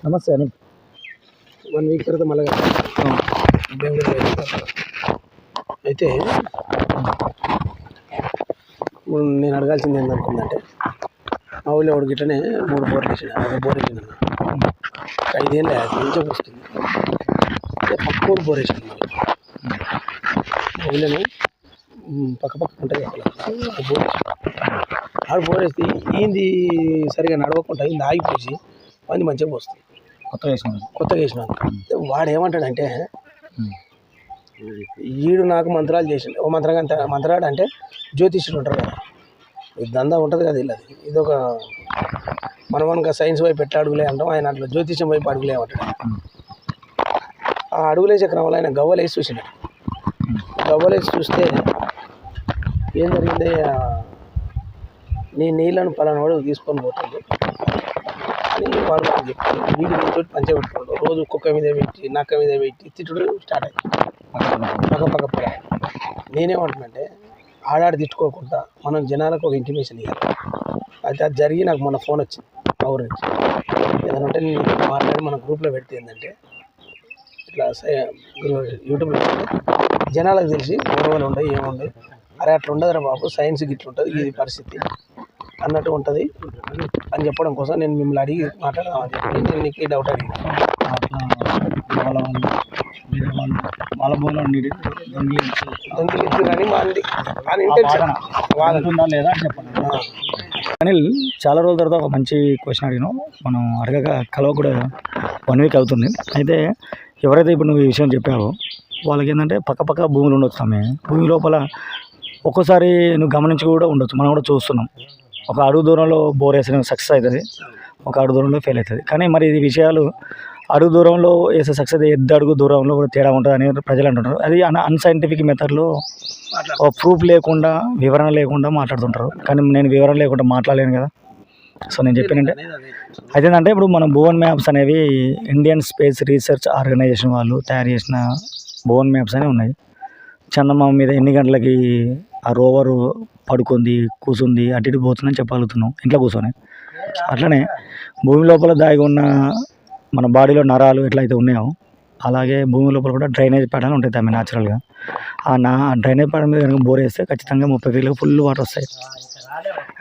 నమస్తే అని. One week తర్వాత మళ్ళీ బెంగళూరు అయితే నేను అడగాల్సింది ఏంటనుకుందంటే మా ఊళ్ళో ఒకటి గిట్టనే మూడు బోర్లు వేసాడు ఒక బోర్ వేసింది అన్న. ఐదేళ్ళు అది వస్తుంది పక్క ఊరు బోర్ వేసాడు మా ఊళ్ళోనే పక్క పక్క ఉంటుంది అసలు. బోర్ ఆడు బోర్ వేస్తే ఏంది సరిగా నడవకుండా ఇది ఆగిపోయి మంది మంచిగా పోస్తుంది కొత్తగా వేసిన కొత్తగా వేసిన వాడు ఏమంటాడంటే ఈడు నాకు మంత్రాలు చేసిండు. ఓ మంత్రగంత మంత్రాడు అంటే జ్యోతిష్యుడు ఉంటారు కదా. ఈ దందా ఉంటుంది కదా ఇలా ఇది ఒక మనం కనుక సైన్స్ వైపు పెట్ట అడుగులే అంటాం. ఆయన అట్లా జ్యోతిష్యం వైపు అడుగులే అంటాడు. ఆ అడుగులేసే క్రమంలో ఆయన గవ్వలేసి చూసిండు. గవ్వలేసి చూస్తే ఏం జరిగింది నీ నీళ్ళను పలానా వాడు తీసుకొని పోతుంది అని వాడు నాకు వీడి వీడితో పంచే పెట్టుకోండు రోజు కుక్క మీద పెట్టి నక్క మీద పెట్టి తిట్టడం స్టార్ట్ అయింది. పక్క పక్క పొల నేనేమంటున్నాంటే ఆడాడు తిట్టుకోకుండా మనం జనాలకు ఒక ఇంటిమేషన్ ఇవ్వాలి అయితే అది జరిగి నాకు మన ఫోన్ వచ్చింది మా నుంచి. ఏదైనా ఉంటే నేను మాట్లాడి మన గ్రూప్లో పెడితే ఏంటంటే ఇట్లా యూట్యూబ్లో పెడితే జనాలకు తెలిసి గొడవలు ఉండవు ఏముండవు అరే అట్లా ఉండదురా బాబు సైన్స్ గిట్ల ఉంటుంది ఇది పరిస్థితి అన్నట్టు ఉంటుంది. అని చెప్పడం కోసం నేను మిమ్మల్ని అడిగి మాట్లాడదామని చెప్పి నేను నీకు డౌట్ అడిగాను. దొంగిలించి కానీ అని ఇంటెన్షన్ లేదా చెప్పండి. అనిల్ చాలా రోజుల తర్వాత ఒక మంచి క్వశ్చన్ అడిగినావు. మనం అడగక కలవ కూడా వన్ వీక్ అవుతుంది. అయితే ఎవరైతే ఇప్పుడు నువ్వు ఈ విషయం చెప్పావో వాళ్ళకి ఏంటంటే పక్క పక్క భూములు ఉండొచ్చు ఆమె భూమి లోపల ఒక్కోసారి నువ్వు గమనించి కూడా ఉండొచ్చు. మనం కూడా చూస్తున్నాం. ఒక అడుగు దూరంలో బోర్ వేసిన సక్సెస్ అవుతుంది. ఒక అడుగు దూరంలో ఫెయిల్ అవుతుంది. కానీ మరి ఇది విషయాలు అడుగు దూరంలో వేసే సక్సెస్ ఎద్దు అడుగు దూరంలో కూడా తేడా ఉంటుంది అని ప్రజలు అంటుంటారు. అది అన్ అన్సైంటిఫిక్ మెథడ్లో ఒక ప్రూఫ్ లేకుండా వివరణ లేకుండా మాట్లాడుతుంటారు. కానీ నేను వివరణ లేకుండా మాట్లాడలేను కదా. సో నేను చెప్పానంటే. అయితే ఏంటంటే ఇప్పుడు మన భువన్ మ్యాప్స్ అనేవి ఇండియన్ స్పేస్ రీసెర్చ్ ఆర్గనైజేషన్ వాళ్ళు తయారు చేసిన భువన్ మ్యాప్స్ అనేవి ఉన్నాయి. చందమామ మీద ఎన్ని గంటలకి ఆ రోవరు పడుకుంది కూసుంది అటు ఇటు పోతుందని చెప్పగలుగుతున్నాం. ఇంట్లో కూర్చొని. అట్లనే భూమి లోపల దాగి ఉన్న మన బాడీలో నరాలు ఎట్లయితే ఉన్నాయో అలాగే భూమి లోపల కూడా డ్రైనేజ్ ప్యాటర్న్ ఉంటాయి తమ్మి న్యాచురల్గా ఆ నా డ్రైనేజ్ ప్యాటర్న్ మీద కనుక బోర్ వేస్తే ఖచ్చితంగా ముప్పై ఫీట్లకు ఫుల్ వాటర్ వస్తాయి.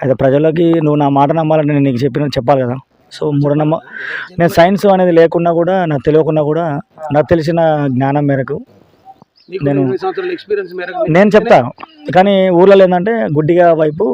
అయితే ప్రజలకి నువ్వు నా మాట నమ్మాలని నేను నీకు చెప్పిన చెప్పాలి కదా. సో మూఢనమ్మ నేను సైన్స్ అనేది లేకున్నా కూడా నాకు తెలియకుండా కూడా నాకు తెలిసిన జ్ఞానం మేరకు నేను- చెప్తా. కానీ ఊర్లలో ఏంటంటే గుడ్డిగా వైపు